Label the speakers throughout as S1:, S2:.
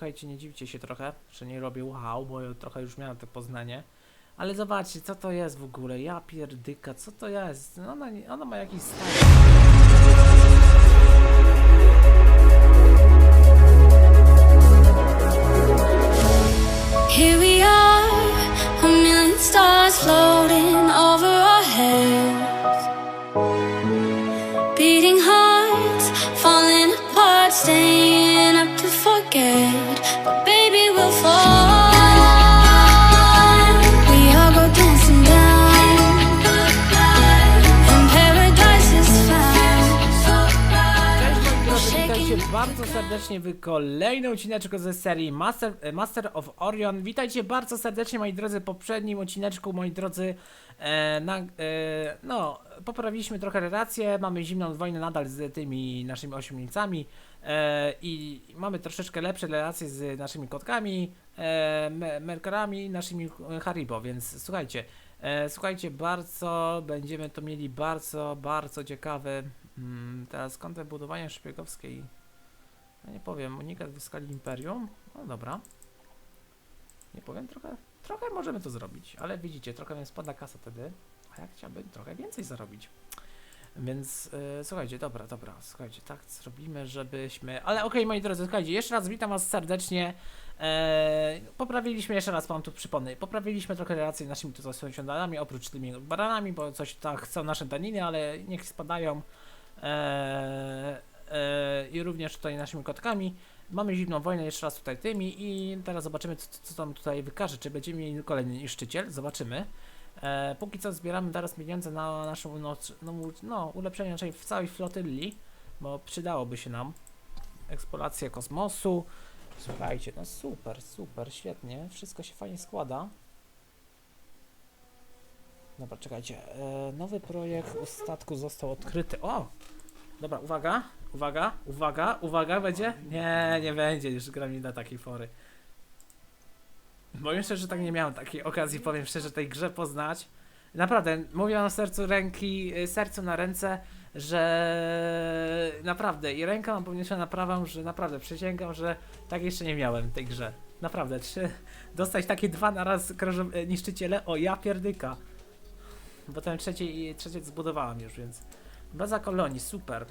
S1: słuchajcie, nie dziwcie się trochę, że nie robię wow, bo trochę już miałem to poznanie. Ale zobaczcie, co to jest w ogóle, ja pierdyka, co to jest? Ona, ona ma jakiś stary... serdecznie w kolejnym odcineczku ze serii Master, e, Master of Orion. Witajcie bardzo serdecznie moi drodzy w poprzednim odcineczku, moi drodzy, e, na, e, no, poprawiliśmy trochę relacje, mamy zimną wojnę nadal z tymi naszymi ośmiornicami e, i mamy troszeczkę lepsze relacje z naszymi kotkami, e, me- merkarami, naszymi e, Haribo, więc słuchajcie, e, słuchajcie, bardzo będziemy to mieli bardzo, bardzo ciekawy Mm, teraz kątem budowania szpiegowskiej. Ja nie powiem, unikat w skali imperium. No dobra. Nie powiem, trochę, trochę możemy to zrobić, ale widzicie, trochę mi spada kasa wtedy, a ja chciałbym trochę więcej zarobić. Więc e, słuchajcie, dobra, dobra, słuchajcie, tak zrobimy, żebyśmy. Ale okej, moi drodzy, słuchajcie, jeszcze raz witam Was serdecznie. E, poprawiliśmy, jeszcze raz Wam tu przypomnę, poprawiliśmy trochę relacje z naszymi tutaj sąsiadami, oprócz tymi baranami, bo coś tak chcą nasze daniny, ale niech spadają. E, e, I również tutaj naszymi kotkami. Mamy zimną wojnę jeszcze raz tutaj tymi i teraz zobaczymy co, co tam tutaj wykaże, czy będziemy mieli kolejny niszczyciel, zobaczymy. E, póki co zbieramy teraz pieniądze na naszą no, no, ulepszenie naszej w całej flotyli, bo przydałoby się nam eksploracja kosmosu. Słuchajcie, no super, super, świetnie, wszystko się fajnie składa. Dobra, czekajcie, e, nowy projekt statku został odkryty. O! Dobra, uwaga, uwaga, uwaga, uwaga, będzie? Nie, nie będzie, już gra mi na takiej fory. Powiem szczerze, że tak nie miałem takiej okazji, powiem szczerze, tej grze poznać. Naprawdę, mówię na sercu ręki, y, sercu na ręce, że naprawdę i ręka mam podniesiona prawą, że naprawdę przysięgam, że tak jeszcze nie miałem tej grze. Naprawdę, trzy, dostać takie dwa na raz krążą- e, niszczyciele, o ja pierdyka. Bo ten trzeci, i- trzeci zbudowałem już, więc baza kolonii, super.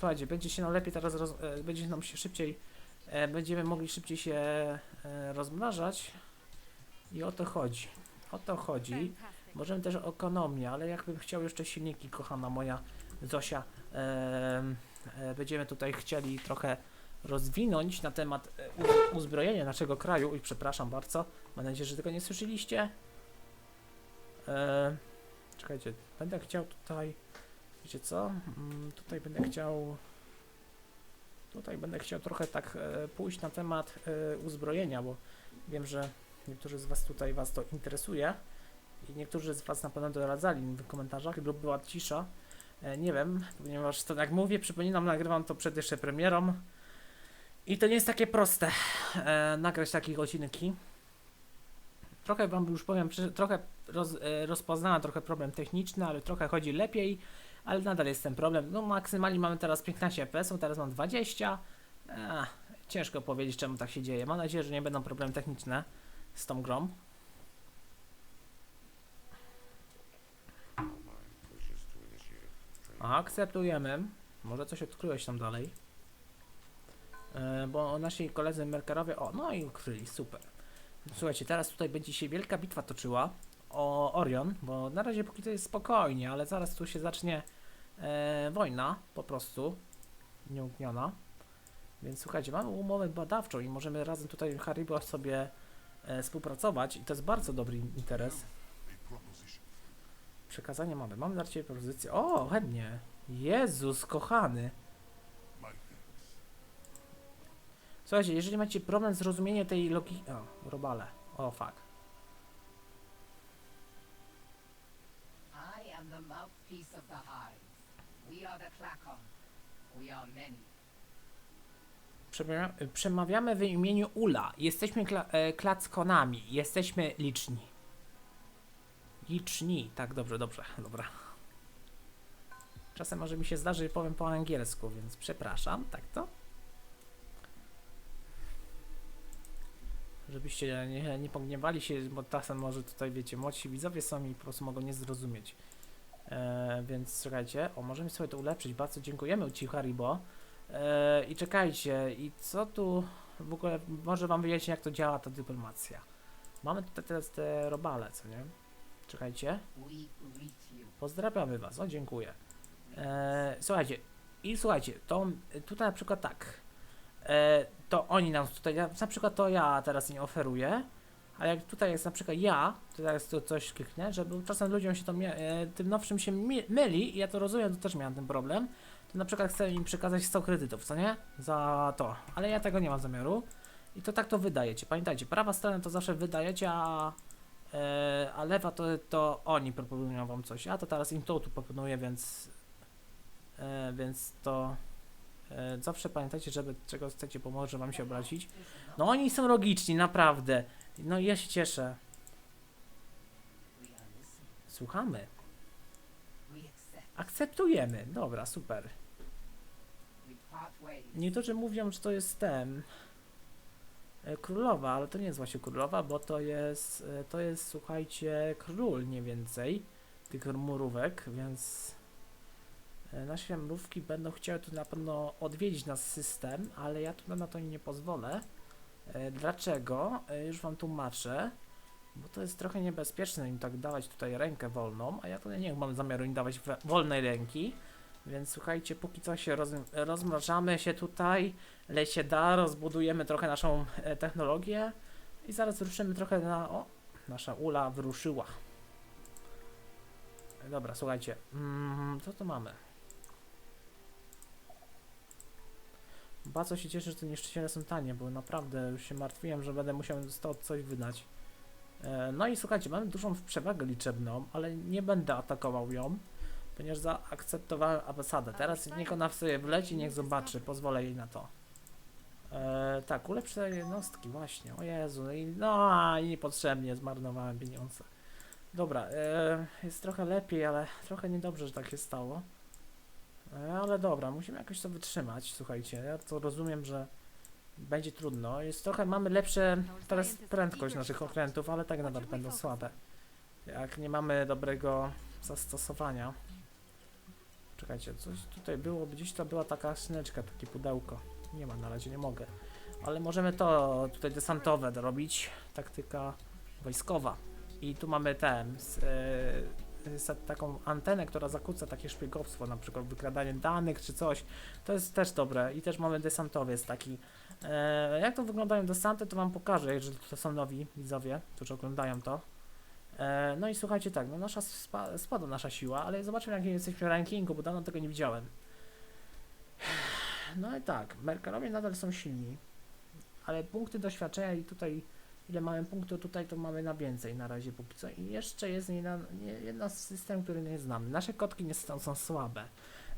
S1: Słuchajcie, będzie się nam lepiej teraz, roz, e, będzie nam się szybciej, e, będziemy mogli szybciej się e, rozmnażać i o to chodzi. O to chodzi. Możemy też ekonomię, ale jakbym chciał jeszcze silniki, kochana moja Zosia, em, będziemy tutaj chcieli trochę rozwinąć na temat uzbrojenia naszego kraju. I przepraszam bardzo, mam nadzieję, że tego nie słyszeliście. Czekajcie, będę chciał tutaj, wiecie co? Mm, tutaj będę chciał, tutaj będę chciał trochę tak e, pójść na temat e, uzbrojenia, bo wiem, że niektórzy z Was tutaj Was to interesuje i niektórzy z Was na pewno doradzali w komentarzach lub była cisza. E, nie wiem, ponieważ to jak mówię, przypominam, nagrywam to przed jeszcze premierą i to nie jest takie proste nagrać takich odcinki. Trochę Wam już powiem, trochę roz, rozpoznałem trochę problem techniczny, ale trochę chodzi lepiej, ale nadal jest ten problem. No maksymalnie mamy teraz 15 fps, teraz mam 20. Ech, ciężko powiedzieć czemu tak się dzieje. Mam nadzieję, że nie będą problemy techniczne z tą grą. Akceptujemy. Może coś odkryłeś tam dalej. E, bo nasi koledzy Merkerowie. O, no i ukryli, super. Słuchajcie, teraz tutaj będzie się wielka bitwa toczyła o Orion, bo na razie póki to jest spokojnie, ale zaraz tu się zacznie e, wojna po prostu nieugniona. Więc słuchajcie, mamy umowę badawczą i możemy razem tutaj Haribo sobie e, współpracować i to jest bardzo dobry interes. Przekazanie mamy. Mamy dla Ciebie propozycję. O, chętnie. Jezus, kochany. Słuchajcie, jeżeli macie problem z zrozumieniem tej logiki... O, robale. O, fuck.
S2: I am mouthpiece of the Hive. We are the Klakon. We are many.
S1: Przemawia- Przemawiamy w imieniu Ula. Jesteśmy kla e, klackonami. Jesteśmy liczni. Liczni. Tak, dobrze, dobrze. Dobra. Czasem może mi się zdarzy, że powiem po angielsku, więc przepraszam. Tak to? Żebyście nie, nie pogniewali się, bo czasem może tutaj, wiecie, młodsi widzowie są i po prostu mogą nie zrozumieć. E, więc czekajcie, o, możemy sobie to ulepszyć. Bardzo dziękujemy Ci, Haribo. E, I czekajcie, i co tu w ogóle, może Wam wyjaśnić, jak to działa ta dyplomacja. Mamy tutaj teraz te robale, co nie? Czekajcie. Pozdrawiamy Was, o dziękuję. E, słuchajcie, i słuchajcie, to tutaj na przykład tak. E, to oni nam tutaj, na przykład to ja teraz nie oferuję, ale jak tutaj jest na przykład ja, to teraz tu coś kliknę, żeby czasem ludziom się to e, tym nowszym się myli i ja to rozumiem, to też miałem ten problem. To na przykład chcę im przekazać 100 kredytów, co nie? Za to, ale ja tego nie mam zamiaru. I to tak to wydajecie. Pamiętajcie, prawa strona to zawsze wydajecie, a E, a lewa to, to oni proponują wam coś. Ja to teraz im to tu proponuję, więc e, więc to zawsze pamiętajcie, żeby czego chcecie pomoże wam się obrazić. No oni są logiczni, naprawdę. No ja się cieszę. Słuchamy. Akceptujemy. Dobra, super. Niektórzy mówią, że to jest ten e, królowa, ale to nie jest właśnie królowa, bo to jest, e, to jest, słuchajcie, król nie więcej tych murówek, więc e, nasze mrówki będą chciały tu na pewno odwiedzić nasz system, ale ja tu na to nie pozwolę. E, Dlaczego? E, Już wam tłumaczę. Bo to jest trochę niebezpieczne im tak dawać tutaj rękę wolną, a ja tutaj nie mam zamiaru im dawać wolnej ręki. Więc słuchajcie, póki co się roz, rozmrażamy się tutaj, ile się da, rozbudujemy trochę naszą e, technologię i zaraz ruszymy trochę na... O, nasza ula wyruszyła. E, Dobra, słuchajcie, mm, co tu mamy? Bardzo się cieszę, że te niszczyciele są tanie, bo naprawdę już się martwiłem, że będę musiał to coś wydać. E, No i słuchajcie, mamy dużą przewagę liczebną, ale nie będę atakował ją ponieważ zaakceptowałem ambasadę. Teraz niech ona sobie wleci, niech zobaczy, pozwolę jej na to. E, tak, ulepszę jednostki, właśnie. O Jezu, no i, no i niepotrzebnie zmarnowałem pieniądze. Dobra, e, jest trochę lepiej, ale trochę niedobrze, że tak się stało. Ale dobra, musimy jakoś to wytrzymać, słuchajcie. Ja to rozumiem, że będzie trudno. Jest trochę, mamy lepsze teraz prędkość naszych okrętów, ale tak nadal będą słabe. Jak nie mamy dobrego zastosowania. Czekajcie, coś tutaj było, gdzieś to była taka skrzyneczka, takie pudełko. Nie ma na razie, nie mogę. Ale możemy to tutaj desantowe robić. Taktyka wojskowa. I tu mamy ten, s- taką antenę, która zakłóca takie szpiegowstwo, na przykład wykradanie danych czy coś. To jest też dobre. I też mamy desantowiec taki. E, jak to wyglądają desanty, to wam pokażę, jeżeli to są nowi widzowie, którzy oglądają to. E, no i słuchajcie, tak, no nasza spa, spadła nasza siła, ale zobaczmy jakie jesteśmy rankingu, bo dawno tego nie widziałem. No i tak, Merkerowie nadal są silni, ale punkty doświadczenia i tutaj, ile mamy punktów tutaj, to mamy na więcej na razie póki co. I jeszcze jest jedna, jedna system, który nie znamy. Nasze kotki nie są, słabe.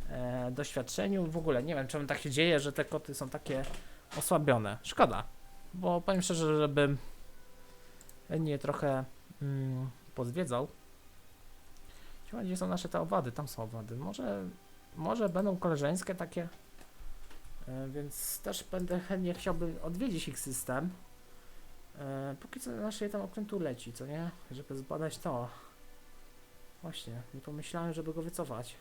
S1: E, doświadczeniu w ogóle, nie wiem czemu tak się dzieje, że te koty są takie osłabione. Szkoda, bo powiem szczerze, żebym nie trochę mm, pozwiedzał. Ciekawe, gdzie są nasze te owady? Tam są owady. Może, może będą koleżeńskie takie. E, więc też będę chętnie chciałbym odwiedzić ich system. E, póki co nasze tam okrętu leci, co nie? Żeby zbadać to. Właśnie, nie pomyślałem, żeby go wycofać.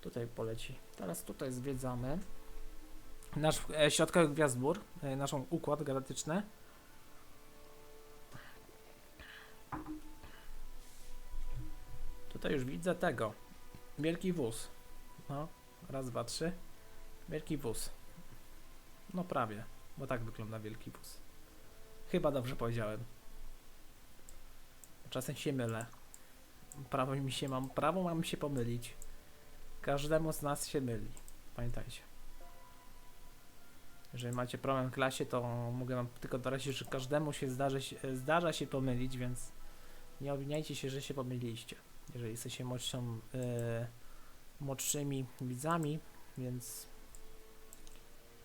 S1: Tutaj poleci. Teraz tutaj zwiedzamy. Nasz e, środkowy gwiazdbór, e, naszą układ galaktyczny. Tutaj już widzę tego. Wielki wóz. No, raz, dwa, trzy. Wielki wóz. No prawie, bo tak wygląda wielki wóz. Chyba dobrze powiedziałem. Czasem się mylę. Prawo mi się mam, prawo mam się pomylić. Każdemu z nas się myli. Pamiętajcie. Jeżeli macie problem w klasie, to mogę wam tylko doradzić, że każdemu się zdarza, zdarza się pomylić, więc nie obwiniajcie się, że się pomyliliście. Jeżeli jesteście młodszą, e, młodszymi widzami, więc,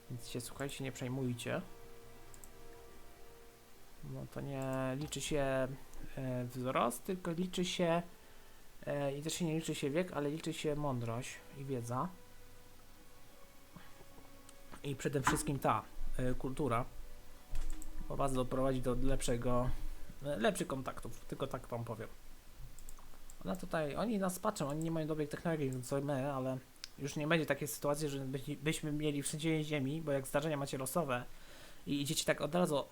S1: więc się słuchajcie, nie przejmujcie. No to nie liczy się e, wzrost, tylko liczy się e, i też się nie liczy się wiek, ale liczy się mądrość i wiedza. I przede wszystkim ta e, kultura. was doprowadzi do lepszego, lepszych kontaktów, tylko tak wam powiem. Ona tutaj, oni nas patrzą, oni nie mają dobrej technologii, co my, ale już nie będzie takiej sytuacji, że byś- byśmy mieli wszędzie ziemi, bo jak zdarzenia macie losowe i idziecie tak od razu,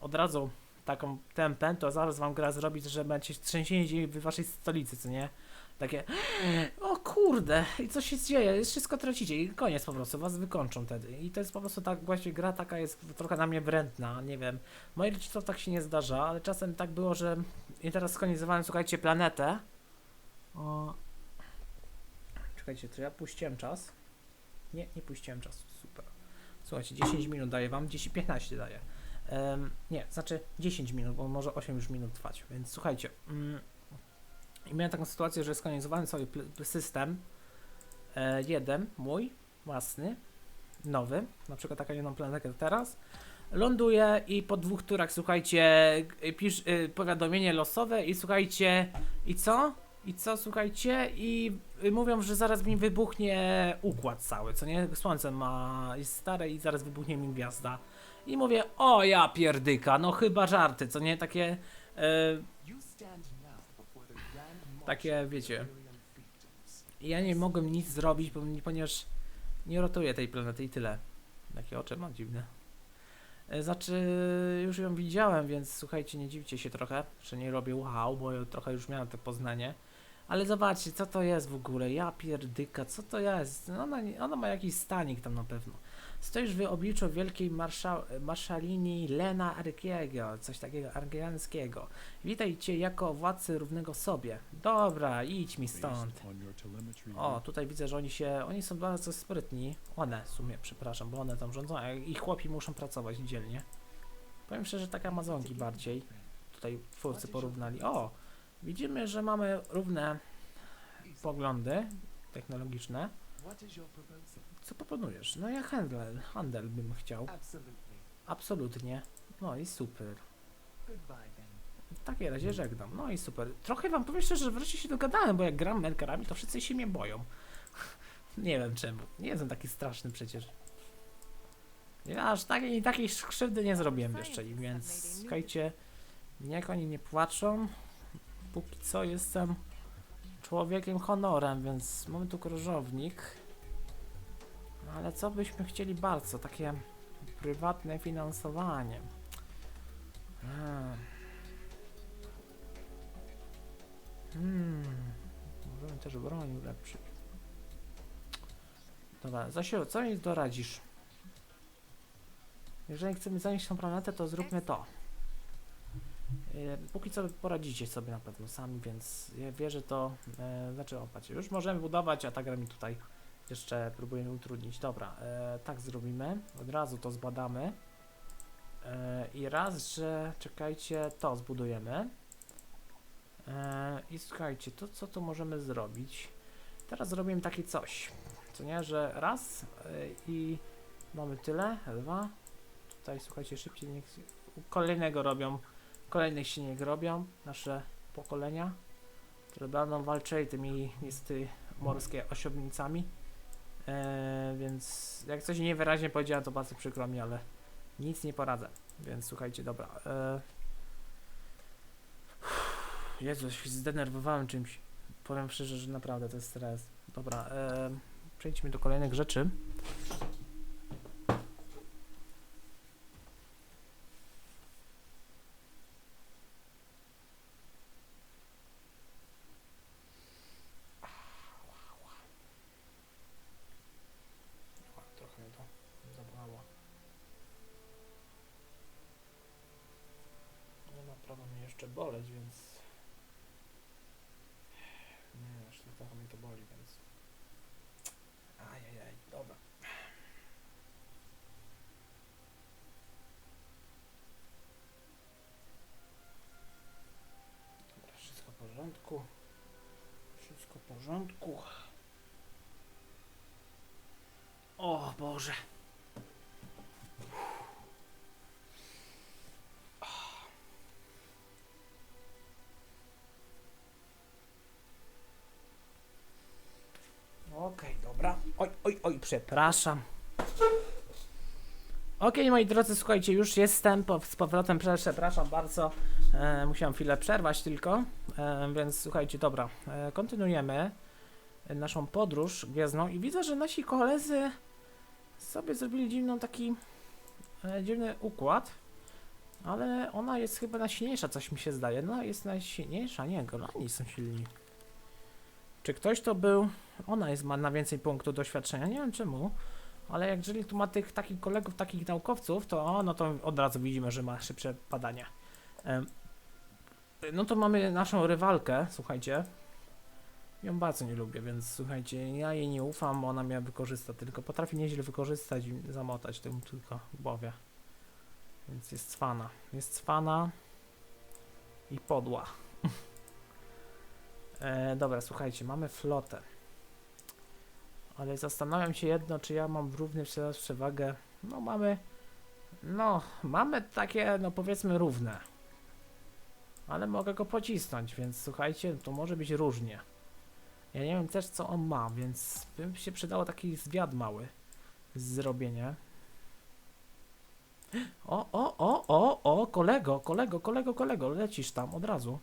S1: od razu taką tempę, to zaraz wam gra zrobić, że będzie trzęsienie ziemi w waszej stolicy, co nie? Takie, o kurde, i co się dzieje? Wszystko tracicie i koniec po prostu, was wykończą wtedy. I to jest po prostu tak, właśnie gra taka jest trochę na mnie wrętna, nie wiem. Moje rodzicom tak się nie zdarza, ale czasem tak było, że i teraz skolonizowałem, słuchajcie, planetę. O... Czekajcie, czy ja puściłem czas? Nie, nie puściłem czasu, super. Słuchajcie, 10 minut daję wam, 10, 15 daję. Nie, znaczy 10 minut, bo może 8 już minut trwać, więc słuchajcie. Mm, miałem taką sytuację, że skolonizowałem sobie system, e, jeden, mój, własny, nowy, na przykład taką jedną planetę teraz, ląduje i po dwóch turach, słuchajcie, g- pisz y, powiadomienie losowe i słuchajcie, i co? I co, słuchajcie? I mówią, że zaraz mi wybuchnie układ cały, co nie? Słońce ma, jest stare i zaraz wybuchnie mi gwiazda. I mówię, o ja pierdyka, no chyba żarty, co nie? Takie, e, takie, wiecie, ja nie mogłem nic zrobić, bo, ponieważ nie rotuję tej planety i tyle. Jakie oczy mam dziwne. E, Znaczy, już ją widziałem, więc słuchajcie, nie dziwcie się trochę, że nie robię wow, bo trochę już miałem to poznanie. Ale zobaczcie, co to jest w ogóle, ja pierdyka, co to jest? Ona, ona ma jakiś stanik tam na pewno. Stoisz w obliczu wielkiej marsza, marszalini Lena Arkiego, coś takiego argiańskiego. Witaj cię jako władcy równego sobie. Dobra, idź mi stąd. O, tutaj widzę, że oni się, oni są bardzo sprytni. One w sumie, przepraszam, bo one tam rządzą, a i chłopi muszą pracować dzielnie. Powiem szczerze, tak Amazonki bardziej. Tutaj twórcy porównali. O, widzimy, że mamy równe poglądy technologiczne. Co proponujesz? No ja handel, handel bym chciał. Absolutnie. No i super. W takiej razie żegnam. No i super. Trochę wam powiem szczerze, że wreszcie się dogadałem, bo jak gram melkarami, to wszyscy się mnie boją. nie wiem czemu. Nie jestem taki straszny przecież. Ja aż takiej, takiej krzywdy nie zrobiłem jeszcze im, więc słuchajcie, niech oni nie płaczą. Póki co jestem człowiekiem honorem, więc mamy tu krążownik. No ale co byśmy chcieli bardzo? Takie prywatne finansowanie. Hmm. Hmm. Możemy też broń ulepszyć. Dobra, Zasiu, co mi doradzisz? Jeżeli chcemy zanieść tą planetę, to zróbmy to. E, Póki co poradzicie sobie na pewno sami, więc ja wierzę to, e, znaczy już możemy budować, a ta gra mi tutaj jeszcze próbuje mi utrudnić. Dobra, e, tak zrobimy, od razu to zbadamy. E, I raz, że czekajcie, to zbudujemy. E, I słuchajcie, to co tu możemy zrobić? Teraz zrobimy takie coś, co nie, że raz e, i mamy tyle, dwa. Tutaj słuchajcie, szybciej niech kolejnego robią, kolejnych się niech robią, nasze pokolenia, które będą walczyli tymi niestety morskie osiołnicami. E, więc jak coś niewyraźnie powiedziałem, to bardzo przykro mi, ale nic nie poradzę. Więc słuchajcie, dobra. E, Jezu, się zdenerwowałem czymś. Powiem szczerze, że naprawdę to jest stres. Dobra, e, przejdźmy do kolejnych rzeczy. Trochę mnie to zabolało. Nie ma prawa mnie jeszcze boleć, więc... Nie, jeszcze trochę mnie to boli, więc... Ajajaj, dobra. Dobra, wszystko w porządku. Wszystko w porządku. O Boże. Okej, dobra. Oj, oj, oj, przepraszam. Okej, moi drodzy, słuchajcie, już jestem po, z powrotem, prze- przepraszam bardzo, e, musiałem chwilę przerwać tylko, e, więc słuchajcie, dobra, e, kontynuujemy naszą podróż gwiezdną i widzę, że nasi koledzy sobie zrobili dziwną taki e, dziwny układ, ale ona jest chyba najsilniejsza, coś mi się zdaje, no jest najsilniejsza, nie, golani są silni. Czy ktoś to był, ona jest, ma na więcej punktów doświadczenia, nie wiem czemu, ale jak jeżeli tu ma tych takich kolegów, takich naukowców, to o, no to od razu widzimy, że ma szybsze badania. No to mamy naszą rywalkę, słuchajcie. Ją bardzo nie lubię, więc słuchajcie, ja jej nie ufam, bo ona mnie wykorzysta, tylko potrafi nieźle wykorzystać i zamotać tym tylko głowie. Więc jest cwana. Jest cwana i podła. e, dobra, słuchajcie, mamy flotę. Ale zastanawiam się jedno, czy ja mam równy teraz przewagę. No mamy. No, mamy takie, no powiedzmy równe. Ale mogę go pocisnąć, więc słuchajcie, to może być różnie. Ja nie wiem też co on ma, więc by mi się przydało taki zwiad mały zrobienie. O, o, o, o, o, kolego, kolego, kolego, kolego, lecisz tam od razu.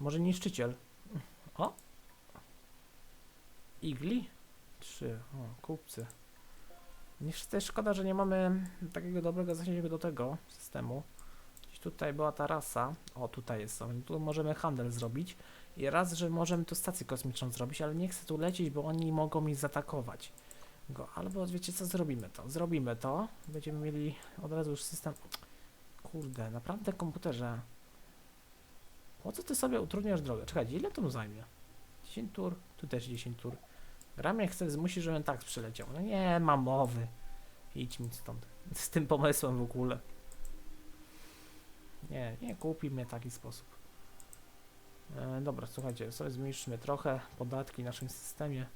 S1: Może niszczyciel. O. Igli? Trzy. O, kupcy. Niż też szkoda, że nie mamy takiego dobrego zasięgu do tego systemu. Gdzieś tutaj była ta rasa. O, tutaj jest. O, Tu możemy handel zrobić. I raz, że możemy tu stację kosmiczną zrobić, ale nie chcę tu lecieć, bo oni mogą mi zaatakować. Go. Albo wiecie co, zrobimy to. Zrobimy to. Będziemy mieli od razu już system... Kurde, naprawdę komputerze. Po co ty sobie utrudniasz drogę? Czekajcie, ile to mu zajmie? 10 tur? Tu też 10 tur. Ramię chce zmusić, żebym tak przyleciał. No nie ma mowy. Idź mi stąd. Z tym pomysłem w ogóle. Nie, nie kupi mnie taki sposób. E, dobra, słuchajcie, sobie zmniejszymy trochę podatki w naszym systemie.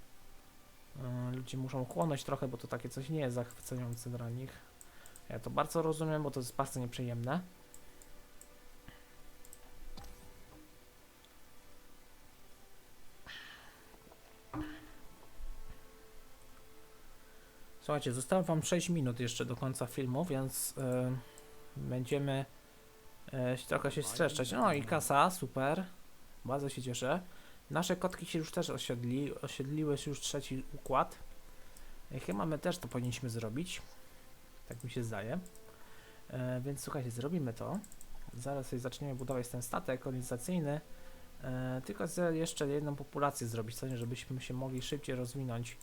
S1: E, ludzie muszą chłonąć trochę, bo to takie coś nie jest zachwycające dla nich. Ja to bardzo rozumiem, bo to jest bardzo nieprzyjemne. Słuchajcie, zostało wam 6 minut jeszcze do końca filmu, więc e, będziemy się trochę się streszczać. No i kasa, super. Bardzo się cieszę. Nasze kotki się już też osiedli, osiedliły się już trzeci układ. E, Chyba my też to powinniśmy zrobić. Tak mi się zdaje. Więc słuchajcie, zrobimy to. Zaraz sobie zaczniemy budować ten statek kolonizacyjny. Tylko chcę jeszcze jedną populację zrobić, żebyśmy się mogli szybciej rozwinąć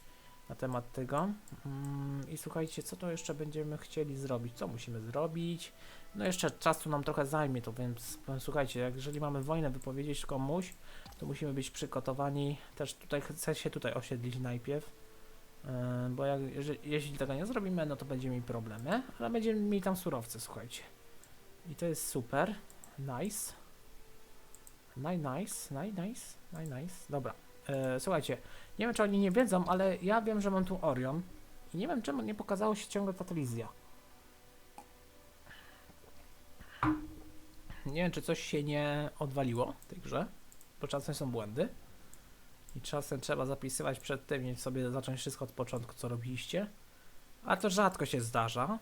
S1: na temat tego. Mm, I słuchajcie, co to jeszcze będziemy chcieli zrobić? Co musimy zrobić? No jeszcze czasu nam trochę zajmie to, więc słuchajcie, jak jeżeli mamy wojnę wypowiedzieć komuś, to musimy być przygotowani. Też tutaj chcę się tutaj osiedlić najpierw. Yy, bo jak, jeśli tego nie zrobimy, no to będziemy mieli problemy, ale będziemy mieli tam surowce, słuchajcie. I to jest super. Nice. Nice, naj, nice, naj, nice. Dobra. E, słuchajcie, nie wiem czy oni nie wiedzą, ale ja wiem, że mam tu Orion. I nie wiem czemu nie pokazało się ciągle ta telewizja. Nie wiem czy coś się nie odwaliło w tej grze, bo czasem są błędy. I czasem trzeba zapisywać przed tym i sobie zacząć wszystko od początku, co robiliście. A to rzadko się zdarza.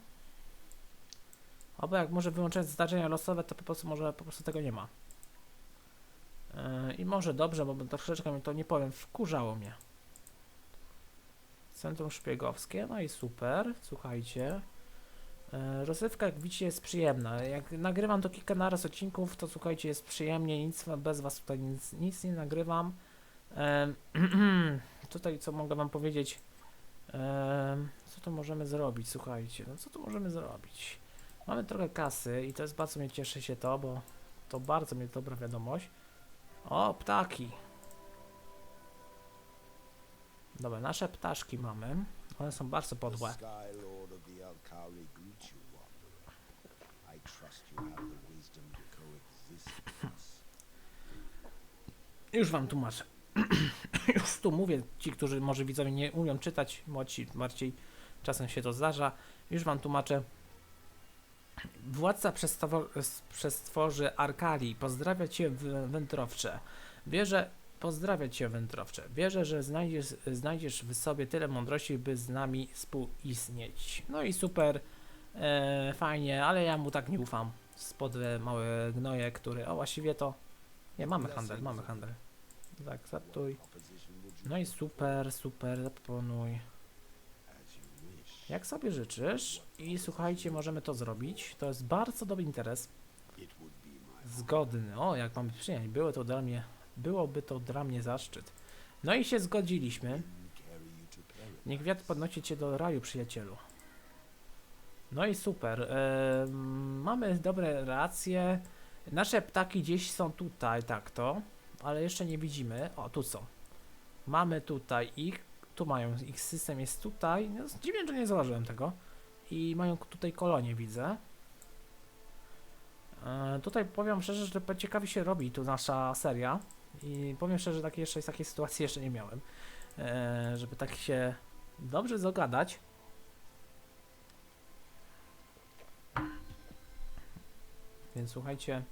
S1: Albo jak może wyłączyć zdarzenia losowe, to po prostu może po prostu tego nie ma. Yy, I może dobrze, bo troszeczkę mi to nie powiem, wkurzało mnie. Centrum szpiegowskie, no i super, słuchajcie. Yy, Rozrywka, jak widzicie, jest przyjemna. Jak nagrywam to kilka naraz odcinków, to słuchajcie, jest przyjemnie, nic bez was tutaj nic, nic nie nagrywam. Tutaj co mogę wam powiedzieć? Co tu możemy zrobić? Słuchajcie, no co tu możemy zrobić? Mamy trochę kasy i to jest bardzo mnie cieszy się to, bo to bardzo mnie dobra wiadomość. O, ptaki. Dobra, nasze ptaszki mamy. One są bardzo podłe. Już wam tłumaczę. Już tu mówię, ci, którzy może widzowie nie umią czytać, młodsi bardziej czasem się to zdarza. Już wam tłumaczę. Władca przestworzy Arkali pozdrawia cię wędrowcze. Wierzę, pozdrawia cię wędrowcze. Wierzę, że znajdziesz, znajdziesz w sobie tyle mądrości, by z nami współistnieć. No i super. E, fajnie, ale ja mu tak nie ufam. Spod e, małe gnoje, który. O, właściwie to. Nie, mamy handel, mamy handel. Zaakceptuj.
S3: Would you
S1: No i super, super, zaproponuj. Jak sobie życzysz. I słuchajcie, możemy to zrobić. To jest bardzo dobry interes. Zgodny. O, jak mamy przyjąć. Było to dla mnie. Byłoby to dla mnie zaszczyt. No i się zgodziliśmy. Niech wiatr podnosi cię do raju, przyjacielu. No i super. em, mamy dobre relacje. Nasze ptaki gdzieś są tutaj, tak to. Ale jeszcze nie widzimy. O, tu są. Mamy tutaj ich. Tu mają. Ich system jest tutaj. No, dziwnie, że nie zauważyłem tego. I mają tutaj kolonie, widzę. E, tutaj powiem szczerze, że ciekawie się robi tu nasza seria. I powiem szczerze, że takie jeszcze takiej sytuacji jeszcze nie miałem e, żeby tak się dobrze zagadać. Więc słuchajcie,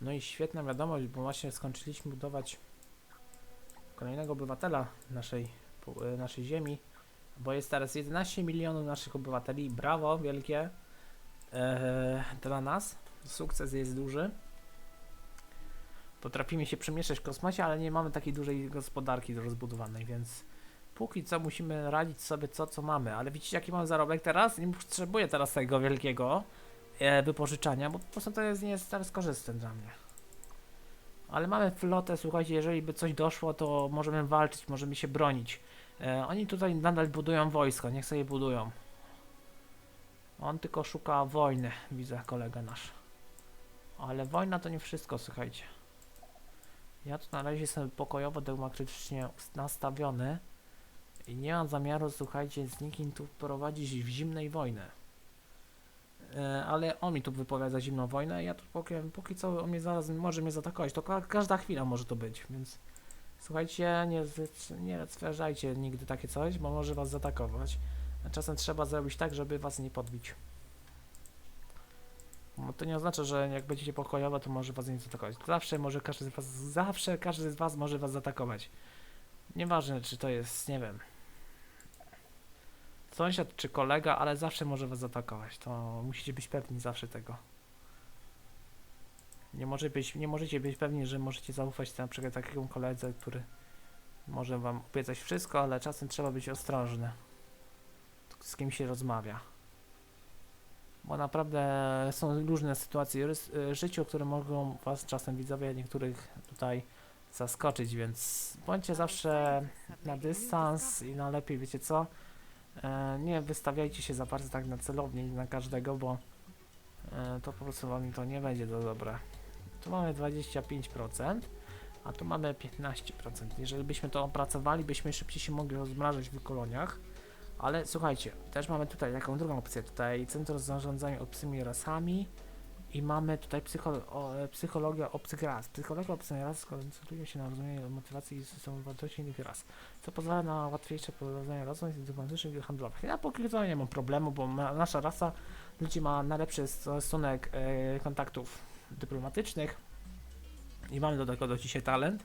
S1: no i świetna wiadomość, bo właśnie skończyliśmy budować kolejnego obywatela naszej, naszej ziemi, bo jest teraz 11 milionów naszych obywateli. Brawo, wielkie e, dla nas. Sukces jest duży. Potrafimy się przemieszczać w kosmosie, ale nie mamy takiej dużej gospodarki rozbudowanej, więc póki co musimy radzić sobie co, co mamy. Ale widzicie, jaki mam zarobek teraz? Nie potrzebuję teraz tego wielkiego e, wypożyczania, bo po prostu to jest, nie jest teraz korzystne dla mnie. Ale mamy flotę, słuchajcie, jeżeli by coś doszło, to możemy walczyć, możemy się bronić. E, oni tutaj nadal budują wojsko, niech sobie budują. On tylko szuka wojny, widzę kolega nasz. Ale wojna to nie wszystko, słuchajcie. Ja tu na razie jestem pokojowo demokratycznie nastawiony i nie mam zamiaru, słuchajcie, z nikim tu prowadzić w zimnej wojnę. E, ale on mi tu wypowiada zimną wojnę, ja tu póki, póki co on mnie zaraz może mnie zaatakować, to ka każda chwila może to być, więc słuchajcie, nie, nie stwierdzajcie nigdy takie coś, bo może was zaatakować. Czasem trzeba zrobić tak, żeby was nie podbić. Bo to nie oznacza, że jak będziecie pokojowe, to może was nie zaatakować. Zawsze może każdy z was, zawsze każdy z was może was zaatakować. Nieważne, czy to jest, nie wiem, sąsiad czy kolega, ale zawsze może was zaatakować. To musicie być pewni zawsze tego. Nie, może być, nie możecie być pewni, że możecie zaufać na przykład takiemu koledze, który może wam obiecać wszystko, ale czasem trzeba być ostrożny. Z kim się rozmawia. Bo naprawdę są różne sytuacje w życiu, które mogą was czasem widzowie niektórych tutaj zaskoczyć, więc bądźcie zawsze na dystans i na lepiej, wiecie co? E, nie wystawiajcie się za bardzo tak na celownik na każdego, bo e, to po prostu wam to nie będzie do dobre. Tu mamy 25%, a tu mamy 15%. Jeżeli byśmy to opracowali, byśmy szybciej się mogli rozmrażać w koloniach. Ale słuchajcie, też mamy tutaj taką drugą opcję, tutaj Centrum Zarządzania Obcymi Rasami i mamy tutaj psycholo e, psychologia obcych ras. Psychologia obcych ras koncentruje się na rozumieniu motywacji i systemu wartości innych ras, co pozwala na łatwiejsze prowadzenie rozmów dyplomatycznych i handlowych. Ja póki co nie mam problemu, bo ma, nasza rasa ludzi ma najlepszy sto- stosunek e, kontaktów dyplomatycznych i mamy do tego do dzisiaj talent.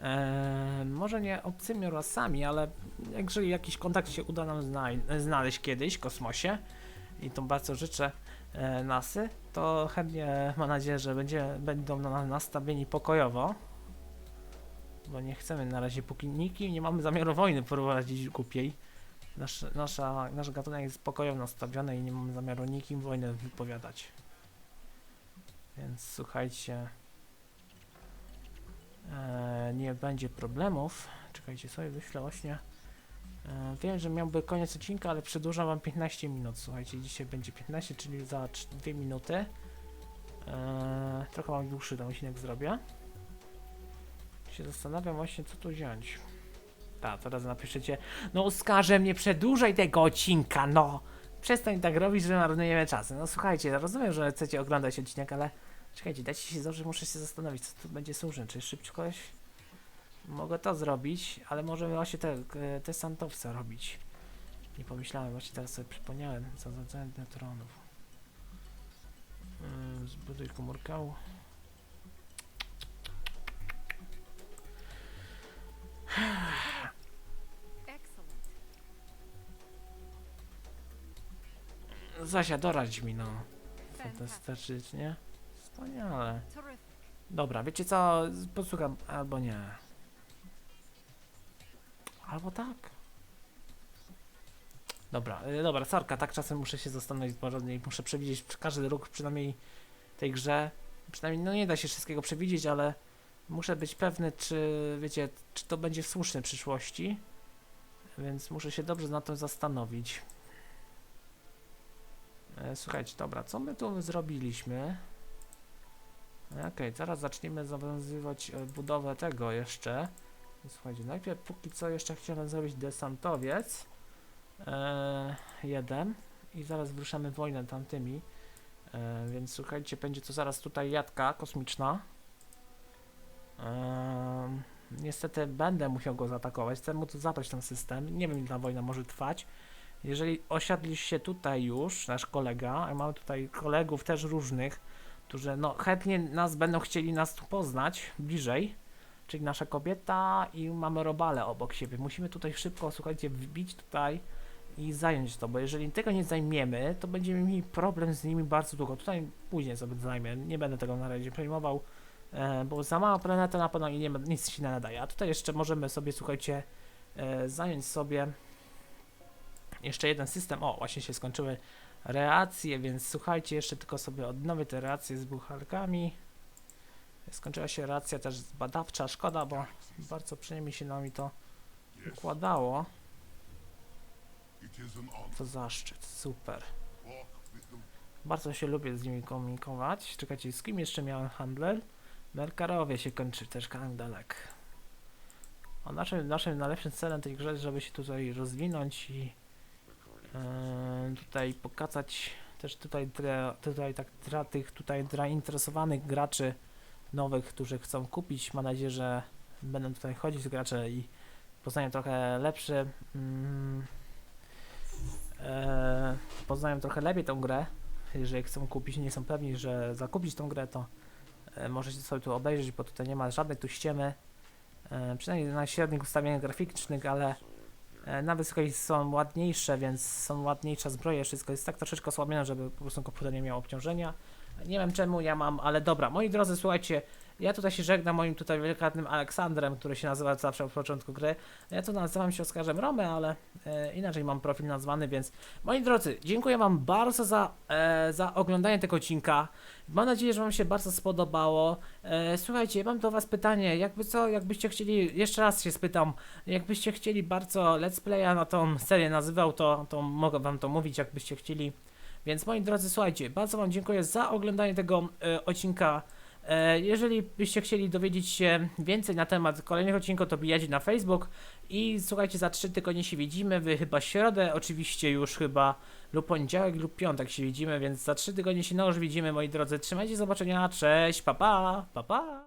S1: E, może nie obcymi rasami, ale jeżeli jakiś kontakt się uda nam znaj- znaleźć kiedyś w kosmosie i to bardzo życzę e, nasy, to chętnie mam nadzieję, że będzie, będą na nas nastawieni pokojowo, bo nie chcemy na razie póki nikim nie mamy zamiaru wojny prowadzić głupiej. Nasz, nasza, nasz gatunek jest pokojowo nastawiony i nie mamy zamiaru nikim wojnę wypowiadać. Więc słuchajcie, e, nie będzie problemów. Czekajcie sobie, wyślę właśnie. E, wiem, że miałby koniec odcinka, ale przedłużam wam 15 minut. Słuchajcie, dzisiaj będzie 15, czyli za 2 minuty. E, trochę mam dłuższy ten odcinek zrobię. Się zastanawiam właśnie, co tu wziąć. Tak, teraz napiszecie, no Oskarze, nie przedłużaj tego odcinka, no! Przestań tak robić, że marnujemy czas. No słuchajcie, rozumiem, że chcecie oglądać odcinek, ale czekajcie, dajcie się dobrze, muszę się zastanowić, co tu będzie służne. Czy szybkość? Mogę to zrobić, ale możemy właśnie te, e, te santowce robić. Nie pomyślałem, właśnie teraz sobie przypomniałem, co za neutronów. Yy, zbuduj komórkę. Zasia, doradź mi, no. Fantastycznie. Wspaniale. Dobra, wiecie co? Posłucham, albo nie. Albo tak. Dobra, y, dobra, sorka, tak czasem muszę się zastanowić i muszę przewidzieć każdy ruch, przynajmniej tej grze. Przynajmniej, no nie da się wszystkiego przewidzieć, ale muszę być pewny, czy, wiecie, czy to będzie słuszne w przyszłości. Więc muszę się dobrze nad tym zastanowić. E, Słuchajcie, dobra, co my tu zrobiliśmy? Okej, zaraz zaczniemy zawiązywać e, budowę tego jeszcze. Słuchajcie, najpierw póki co jeszcze chciałem zrobić desantowiec. E, jeden. I zaraz wyruszamy wojnę tamtymi. E, więc słuchajcie, będzie to zaraz tutaj jadka kosmiczna. Em, niestety będę musiał go zaatakować. Chcę mu tu zabrać ten system. Nie wiem, ile ta wojna może trwać. Jeżeli osiadliście tutaj już, nasz kolega, a mamy tutaj kolegów też różnych, którzy no chętnie nas będą chcieli nas tu poznać bliżej, czyli nasza kobieta i mamy robale obok siebie. Musimy tutaj szybko, słuchajcie, wbić tutaj i zająć to, bo jeżeli tego nie zajmiemy, to będziemy mieli problem z nimi bardzo długo. Tutaj później sobie zajmę, nie będę tego na razie przejmował, e, bo za mała planeta na pewno i nie, nic się nie nadaje. A tutaj jeszcze możemy sobie, słuchajcie, e, zająć sobie jeszcze jeden system. O, właśnie się skończyły reakcje, więc słuchajcie, jeszcze tylko sobie odnowię te reakcje z buchalkami. Skończyła się reakcja też badawcza, szkoda, bo bardzo przyjemnie się nami to układało. To zaszczyt, super. Bardzo się lubię z nimi komunikować. Czekajcie, z kim jeszcze miałem handel? Merkarowie się kończy też handalek. A naszym, naszym najlepszym celem tej grze jest, żeby się tutaj rozwinąć i tutaj pokazać też tutaj, dla, tutaj tak dla tych tutaj dla interesowanych graczy nowych, którzy chcą kupić. Mam nadzieję, że będą tutaj chodzić gracze i poznają trochę lepszy mm, e, poznają trochę lepiej tą grę. Jeżeli chcą kupić, nie są pewni, że zakupić tą grę, to e, możecie sobie tu obejrzeć, bo tutaj nie ma żadnej tu ściemy. E, przynajmniej na średnich ustawieniach graficznych, ale na wysokość są ładniejsze, więc są ładniejsze zbroje, wszystko jest tak troszeczkę osłabione, żeby po prostu komputer nie miał obciążenia. Nie wiem czemu ja mam, ale dobra, moi drodzy, słuchajcie, ja tutaj się żegnam moim tutaj wielkatnym Aleksandrem, który się nazywa zawsze od początku gry. Ja tu nazywam się Oskarzem Romy, ale e, inaczej mam profil nazwany, więc moi drodzy, dziękuję wam bardzo za, e, za oglądanie tego odcinka. Mam nadzieję, że wam się bardzo spodobało. E, słuchajcie, mam do was pytanie, jakby co, jakbyście chcieli, jeszcze raz się spytam, jakbyście chcieli bardzo let's playa na tą serię nazywał, to, to mogę wam to mówić, jakbyście chcieli. Więc moi drodzy, słuchajcie, bardzo wam dziękuję za oglądanie tego e, odcinka. E, Jeżeli byście chcieli dowiedzieć się więcej na temat kolejnych odcinków, to bijajcie na Facebook i słuchajcie, za trzy tygodnie się widzimy, wy chyba środę, oczywiście już chyba lub poniedziałek lub piątek się widzimy, więc za trzy tygodnie się no już widzimy, moi drodzy. Trzymajcie, zobaczenia, cześć, pa pa, pa pa.